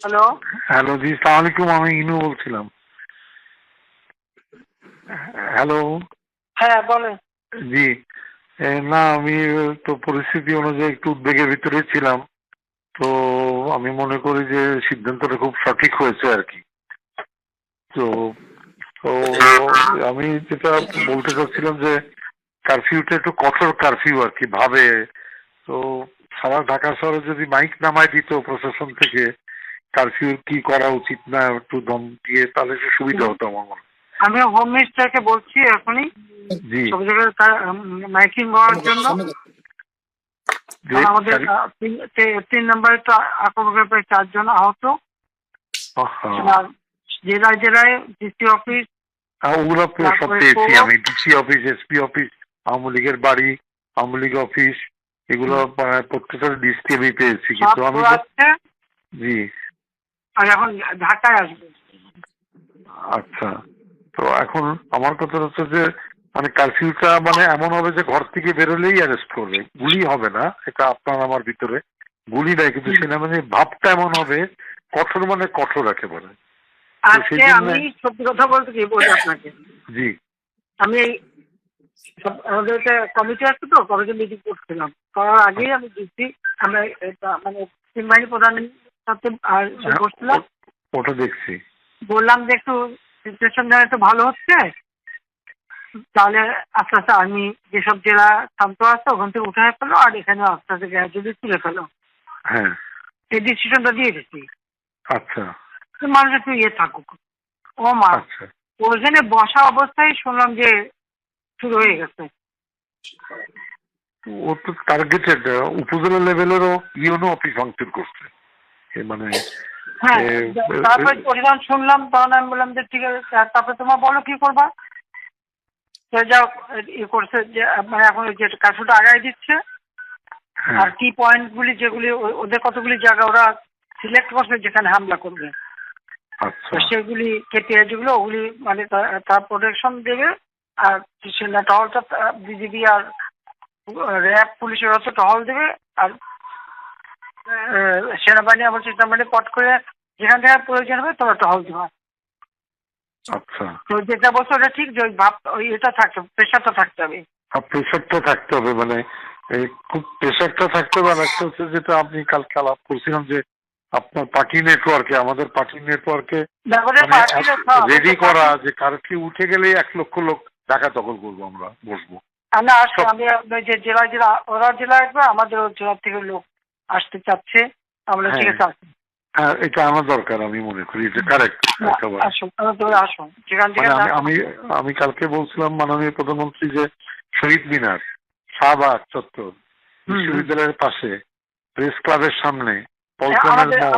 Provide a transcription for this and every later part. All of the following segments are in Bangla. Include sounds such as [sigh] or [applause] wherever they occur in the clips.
হ্যালো হ্যালো জি সালাম আলাইকুম আমি ইনু বলছিলাম। হ্যালো হ্যাঁ বলেন। জি না আমি তো পরিস্থিতি অনুযায়ী একটু উদ্বেগের ভিতরে ছিলাম। তো আমি মনে করি যে সিদ্ধান্তটা খুব সঠিক হয়েছে আর কি। তো তো আমি যেটা বলতে চাচ্ছিলাম যে কারফিউটা একটু কঠোর কারফিউ আর কি ভাবে। তো সারা ঢাকা শহরে যদি মাইক নামায় দিত প্রশাসন থেকে কারফিউ কি করা উচিত না একটু দম দিয়ে তাহলে একটু সুবিধা হতো আমার মনে আমি হোম মিনিস্টারকে বলছি এখনই। জি। সব জায়গায় মাইকিং হওয়ার জন্য। আমাদের তিন- নম্বরে তো আক্রমণের প্রায় চারজন আহত। আর জেলায় জেলায় ডিসি অফিস ওগুলো সব পেয়েছি আমি। DC office SP office Awami লীগের বাড়ি আওয়ামী লীগ অফিস এগুলো প্রত্যেকটা লিস্টে আমি পেয়েছি। কিন্তু আমি জি। আর এখন ঢাকায় আসবে। আচ্ছা। তো এখন আমার কথা হচ্ছে যে মানে কারফিউটা মানে এমন হবে যে ঘর থেকে বেরোলেই অ্যারেস্ট করবে। গুলি হবে না এটা আপনার আমার ভিতরে গুলি নাই কিন্তু সেটা মানে ভাবটা এমন হবে কঠোর মানে কঠোর একেবারে। আজকে আমি সত্যি কথা বলতে কি বলি আপনাকে? জি। আমি এই আমাদের একটা কমিটি আছে তো কমিটি মিটিং করছিলাম। করার আগেই আমি ডিসি আমরা এটা মানে তিন বাহিনী প্রধানের সাথে হ্যাঁ, বসছিলাম ও- ওটা দেখছি। বললাম যে একটু সিচুয়েশন যেন একটু ভালো হচ্ছে তাহলে আস্তে আস্তে আমি যেসব জেলা শান্ত আছে ওখান থেকে উঠে ফেলো আর এখানে আস্তে আস্তে গ্র্যাজুয়ালি তুলে ফেলো। হ্যাঁ। এই ডিসিশনটা দিয়ে দিচ্ছি আচ্ছা। মানুষ একটু ইয়ে থাকুক। ও মা আচ্ছা। ওইখানে বসা অবস্থায় শুনলাম যে শুরু হয়ে গেছে। ও তো টার্গেটেড উপজেলা লেভেলেরও ইউনো অফিস ভাঙচুর করছে। মানে হ্যাঁ তারপরে পরিমাণ শুনলাম তখন আমি বললাম যে ঠিক আছে তারপরে তোমার বলো কি করবা? যাও ইয়ে করছে যে মানে এখন যে কাজটা আগায় দিচ্ছে হ্যাঁ। আর কি পয়েন্ট গুলি যেগুলি ওদের কতগুলি জায়গা ওরা সিলেক্ট করছে যেখানে হামলা করবে। আচ্ছা। সেগুলি কেপিআই যেগুলো ওগুলি মানে তার প্রোটেকশন দেবে আর সেনা টহলটা বিজিবি আর র্যাব পুলিশের হচ্ছে টহল দেবে আর সেনাবাহিনী মানে পট করে যেখান থেকে প্রয়োজন হবে তোমরা টহল দেবা। আচ্ছা। তো যেটা বলছো ওটা ঠিক যে ওই ভাব ওই এটা থাকতে প্রেশারটা থাকতে হবে। প্রেশারটা থাকতে হবে মানে খুব প্রেশারটা থাকতে হবে আর একটা হচ্ছে যেটা আপনি কালকে আলাপ করছিলাম যে আপনার পার্টি নেটওয়ার্কে আমাদের পার্টি নেটওয়ার্কে তারপরে রেডি করা যে কারফিউ উঠে গেলেই এক লক্ষ লোক ঢাকা দখল করব আমরা বসবো। আমি আসব আমি যে জেলা জেলা ওরা জেলা আসবে আমাদের ওই জেলা থেকে লোক আসতে চাচ্ছে আমরা ঠিক আছে আসুন। হ্যাঁ এটা আমার দরকার আমি মনে করি এটা কারেক্ট একেবারে আসুন আসুন। যেখান থেকে মানে আমি আমি কালকে বলছিলাম মাননীয় প্রধানমন্ত্রী যে শহীদ মিনার শাহবাগ চত্বর বিশ্ববিদ্যালয়ের পাশে প্রেস ক্লাবের সামনে হ্যাঁ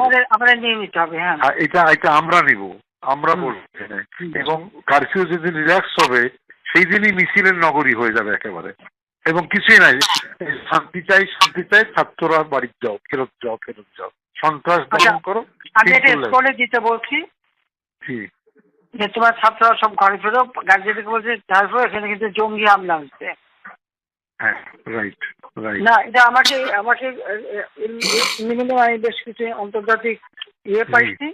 হ্যাঁ, এটা এটা আমরা নিব আমরা এখানে। এবং কারফিউ যেদিন রিল্যাক্স হবে সেই দিনই মিছিলের নগরী হয়ে যাবে একেবারে। এবং কিছুই নাই শান্তি চাই শান্তি চাই ছাত্ররা বাড়ি যাও ফেরত যাও ফেরত যাও সন্ত্রাস আচ্ছা, দমন করো আমি এটা স্কুলে দিতে বলছি যে তোমার ছাত্ররা সব ঘরে ফেরো গার্জেনকে বলছে তারপর এখানে কিন্তু জঙ্গি হামলা হচ্ছে হ্যাঁ রাইট রাইট না এটা আমাকে আমাকে মিনিমাম আমি বেশ কিছু আন্তর্জাতিক ইয়ে পাইছি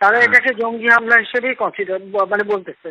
তারা হ্যাঁ। এটাকে জঙ্গি হামলা হিসেবেই কনসিডার মানে বলতেছে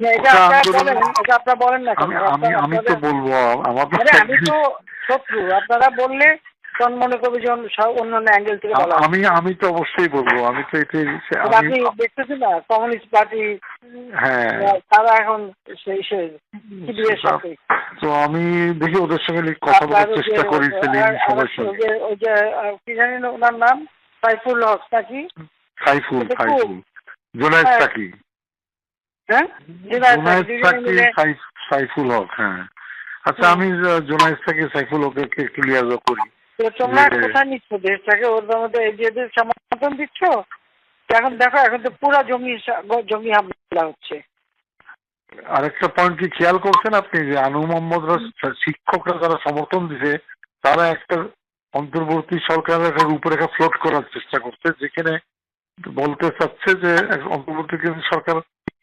কেন? আমি তো বলব আমার আমি তো [laughs] শত্রু আপনারা বললে তখন মনে করবে যে অন্য- সব অন্যান্য অ্যাঙ্গেল থেকে আমি আমি তো অবশ্যই বলব আমি তো আমি আপনি দেখতেছেন না কমিউনিস্ট পার্টি হ্যাঁ। তারা এখন সেই সে তো আমি দেখি ওদের সঙ্গে কথা বলার চেষ্টা করি সেলিম সবার সঙ্গে। যে- ওই যে কি জানেন ওনার নাম? সাইফুল হক নাকি? সাইফুল। সাইফুল। জোনায়েদ হ্যাঁ। সাকি। হ্যাঁ? সাইফুল হক হ্যাঁ। আচ্ছা আমি সাকি সাইফুল হককে ক্লিয়ার করি। তো তোমরা কোথায় নিচ্ছ দেশটাকে? ওর মধ্যে সমর্থন দিচ্ছ? এখন দেখো এখন তো পুরো জমি জমি হামলা হচ্ছে। আরেকটা পয়েন্ট কি খেয়াল করছেন আপনি যে আনু মোহাম্মদরা শিক্ষকরা যারা সমর্থন দিছে তারা একটা অন্তর্বর্তী সরকারের একটা রূপরেখা ফ্লোট করার চেষ্টা করছে যেখানে বলতে চাচ্ছে যে অন্তর্বর্তীকালীন সরকার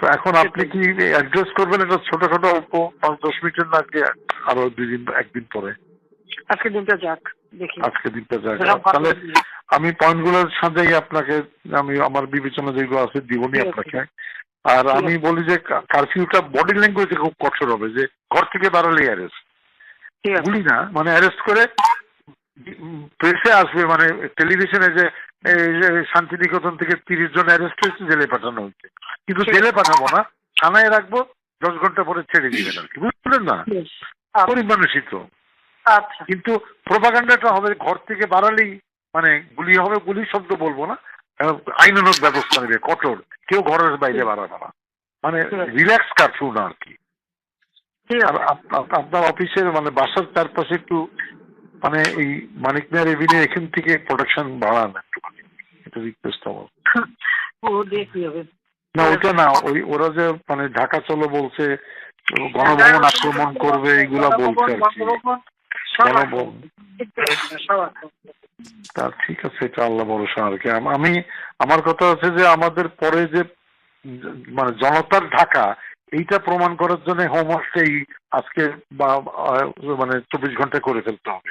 তো এখন আপনি কি অ্যাড্রেস করবেন? এটা ছোটখাটো অল্প পাঁচ দশ মিনিটের না আগে আরও দুই দিন একদিন পরে? আজকে দিনটা যাক দেখি। আজকে দিনটা কথা তাহলে আমি পয়েন্টগুলোর সাথেই আপনাকে আমি আমার বিবেচনা যেগুলো আছে দিবনি আপনাকে। আর আমি বলি যে কারফিউটা বডি ল্যাঙ্গুয়েজে খুব কঠোর হবে যে ঘর থেকে বাড়ালেই অ্যারেস্ট বলি না মানে অ্যারেস্ট করে প্রেসে আসবে মানে টেলিভিশনে যে শান্তিনিকেতন থেকে তিরিশ জন অ্যারেস্ট হয়েছে জেলে পাঠানো হচ্ছে কিন্তু জেলে পাঠাবো না থানায় রাখব দশ ঘণ্টা পরে ছেড়ে দিবেন আর কি বুঝলেন না? বেশ। আচ্ছা, কিন্তু প্রোপাগান্ডাটা হবে ঘর থেকে বাড়ালেই মানে গুলি হবে গুলি শব্দ বলব না আহ, আইনানুগ ব্যবস্থা নেবে কঠোর কেউ ঘরের বাইরে বাড়াবে না। মানে রিল্যাক্স কারফিউ না আর কি আপনার অফিসের মানে বাসার চারপাশে একটু মানে এই মানিক মেয়ার এভিনিউ এখান থেকে প্রোডাকশন বাড়ান একটুখানি। এটা রিকোয়েস্ট আমার। না ওইটা না ওই ওরা যে মানে ঢাকা চলো বলছে গণভবন আক্রমণ করবে এইগুলা বলছে আর কি। গণভবন। তা ঠিক আছে এটা আল্লাহ ভরসা আর কি। আমি আমার কথা হচ্ছে যে আমাদের পরে যে মানে জনতার ঢাকা এইটা প্রমাণ করার জন্য হোমওয়ার্কটাই আজকে বা মানে চব্বিশ ঘণ্টা করে ফেলতে হবে।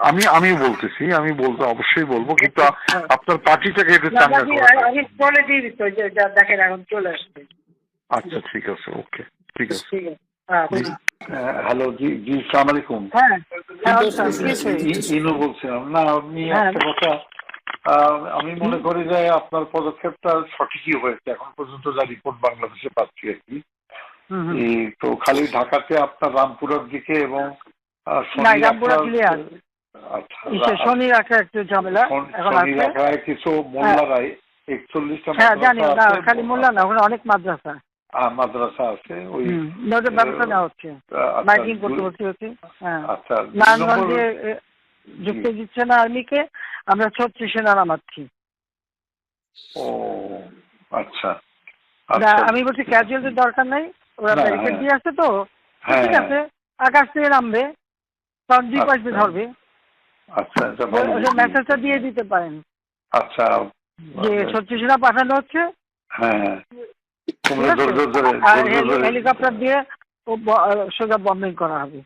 আমি আমি বলতেছি আমি বলতে অবশ্যই বলব কিন্তু আপনার পার্টিটাকে একটু না, চাঙ্গা আমি বলে দিয়ে দিচ্ছি যে যা- দেখেন এখন চলে আসছে। আচ্ছা ঠিক আছে ওকে ঠিক আছে। ঠিক আছে। হ্যাঁ হ্যালো জি জি সালাম আলাইকুম। হ্যাঁ হ্যাঁ ইনু বলছিলাম। না আপনি হ্যাঁ। একটা কথা আমি মনে করি যে আপনার পদক্ষেপটা সঠিকই হয়েছে। এখন পর্যন্ত যা রিপোর্ট বাংলাদেশে পাচ্ছি আর কি। হুম, হুম। তো খালি ঢাকাতে আপনার রামপুরের দিকে এবং শনি রাখা-। আচ্ছা। ইসে শনি রাখা একটু ঝামেলা এখন কিছু মোল্লারাই একচল্লিশটা হ্যাঁ জানি না খালি মোল্লা না ওখানে অনেক মাদ্রাসা। মাদ্রাসা আছে ওই নজর ব্যবস্থা নেওয়া হচ্ছে। আচ্ছা, মাইকিং করতে দুই- হচ্ছে হ্যাঁ। আচ্ছা নারায়ণগঞ্জে যুক্ত দিচ্ছে না আর্মিকে আমরা ছত্রিশে সেনা নামাচ্ছি ও আচ্ছা। আচ্ছা আমি বলছি ক্যাজুয়ালটির দরকার নাই ওরা ব্যারিকেড হ্যাঁ। দিয়ে আছে তো হ্যাঁ ঠিক আছে আকাশ থেকে নামবে তখন দুই পাশে আচ্ছা। ধরবে। আচ্ছা মেসেজটা দিয়ে দিতে পারেন। আচ্ছা যে ছত্রিশ পাঠানো হচ্ছে। হ্যাঁ। হেলিকপ্টার দিয়ে ও ব- সোজা বম্বিং করা হবে।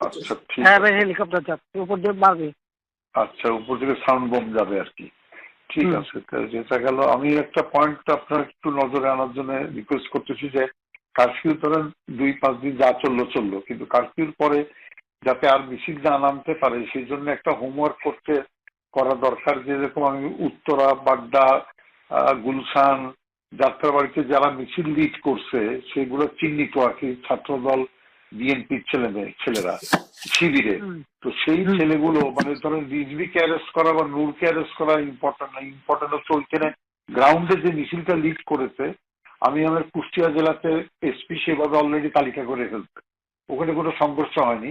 আচ্ছা হ্যাঁ হেলিকপ্টার যাচ্ছে। উপর দিয়ে মারবে। আচ্ছা উপর থেকে সাউন্ড বোম যাবে আর কি। ঠিক আছে যেটা গেল আমি একটা পয়েন্ট আপনার একটু নজরে আনার জন্য রিকোয়েস্ট করতেছি যে কারফিউ ধরেন দুই পাঁচ দিন যা চলল চলল। কিন্তু কারফিউর পরে যাতে আর মিছিল না নামতে পারে সেই জন্য একটা হোমওয়ার্ক করতে করা দরকার যেরকম আমি উত্তরা বাড্ডা গুলশান যাত্রাবাড়িতে যারা মিছিল লিড করছে সেগুলো চিহ্নিত আর কি ছাত্রদল বিএনপির ছেলে মেয়ে ছেলেরা শিবিরে। তো সেই ছেলেগুলো মানে ধরেন রিজভিকে অ্যারেস্ট করা বা নূরকে অ্যারেস্ট করা ইম্পর্টেন্ট না ইম্পর্টেন্ট হচ্ছে ওইখানে গ্রাউন্ডে যে মিছিলটা লিড করেছে আমি আমার কুষ্টিয়া জেলাতে এসপি সেভাবে অলরেডি তালিকা করে ফেলছে। ওখানে কোনো সংঘর্ষ হয়নি।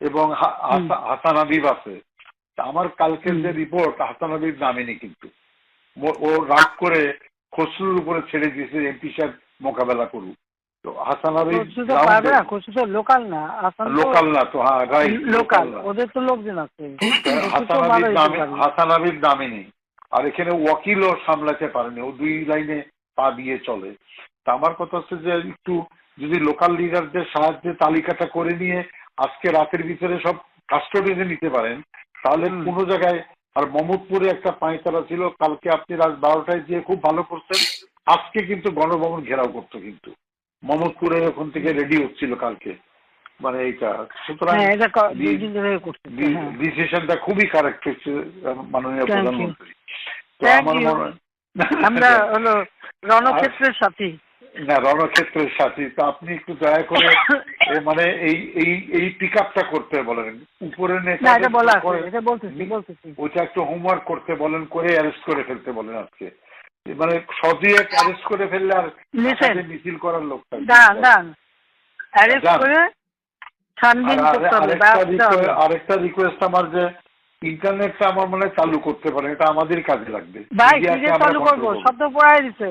এবং হাসান হাবিব আছে। আমার কালকের যে রিপোর্ট হাসান হাবিব নামেনি কিন্তু। ও- রাগ করে খসরুর উপরে ছেড়ে দিয়েছে এমপি সাহেব মোকাবেলা করুক। তো হাসান খসরু তো লোকাল না লোকাল না। তো হ্যাঁ রাইট লোকাল ওদের তো লোকজন আছে। হাসান নামে হাসান হাবিব নামে নেই। আর এখানে ওয়াকিলও সামলাতে পারেনি। ও দুই লাইনে পা দিয়ে চলে। তা আমার কথা হচ্ছে যে একটু যদি লোকাল লিডারদের সাহায্যে তালিকাটা করে নিয়ে আজকে রাতের ভিতরে সব কাস্টডিতে নিতে পারেন। তাহলে। কোনো জায়গায় আর মমদপুরে একটা পাঁচতারা ছিল কালকে আপনি রাত বারোটায় গিয়ে খুব ভালো করতেন। আজকে কিন্তু গণভবন ঘেরাও করতো কিন্তু। মমদপুরে ওখান থেকে রেডি হচ্ছিল কালকে। মানে এইটা সুতরাং হ্যাঁ হ্যাঁ। ডিসিশনটা খুবই কারেক্ট হচ্ছে মাননীয় প্রধানমন্ত্রী। তো আমার মনে হয় আমরা হলো [laughs] রণক্ষেত্রের সাথী। না রণক্ষেত্রের সাথী তো আপনি একটু দয়া করে [coughs] মানে এই এই এই পিক আপটা করতে বলেন। উপরে ওইটা একটু হোমওয়ার্ক করতে বলেন করে অ্যারেস্ট করে ফেলতে বলেন আজকে। মানে অ্যারেস্ট করে ফেললে আর মিছিল করার লোক আরেকটা। রিকোয়েস্ট আমার যে ইন্টারনেটটা আমার মনে হয় চালু করতে পারেন এটা আমাদের কাজে লাগবে। ভাই চালু করব? পুরাই দিছি।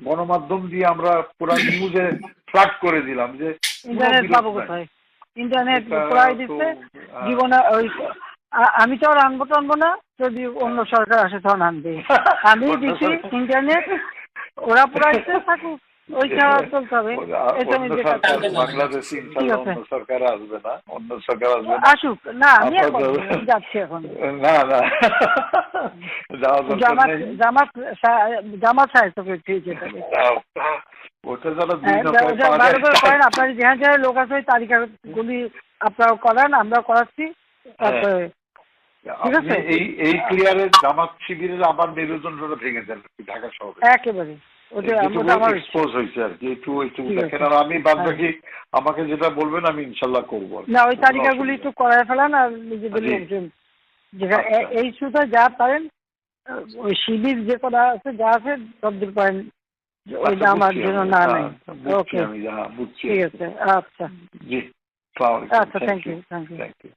গণমাধ্যম দিয়ে আমরা পুরো নিউজে ফ্ল্যাট করে দিলাম যে ইন্টারনেট প্রায় পাবো। কোথায়? ইন্টারনেট প্রায় দিচ্ছে। জীবনে ওই আমি তো আর আনব টানবো না যদি অন্য সরকার আসে তখন আনবে। আমি দিছি [laughs] দিচ্ছি ইন্টারনেট ওরা পুরাইতে থাকুক। বাংলাদেশে। অন্য সরকার আসবে না। অন্য সরকার আসবে না। আসুক। না যাচ্ছি এখন। না না। জামাত জামাত ওটা যারা হ্যাঁ, করেন। আপনার যেখানে যেখানে লোক আছে ওই তালিকাগুলি আপনারা করান আমরা করাচ্ছি। তারপরে ঠিক আছে। এই এই ক্লিয়ারে জামাত শিবিরের আবার মেরুদণ্ডটা ভেঙে দেন ঢাকা শহরে। একেবারে। এক্সপোজ হয়েছে আর কি একটু একটু ঠিক দেখেন। আছে। আর আমি বাদ হ্যাঁ। বাকি আমাকে যেটা বলবেন আমি ইনশাল্লাহ করব না ওই তালিকাগুলি একটু করায় ফেলান আর নিজেদের। লোকজন যেখানে আচ্ছা। এই যা পারেন ওই শিবির যে করা আছে যা আছে পারেন। আচ্ছা, আমার জন্য না নাই। ওকে। আমি বুঝছি। ঠিক আছে জি আচ্ছা thank you thank you thank you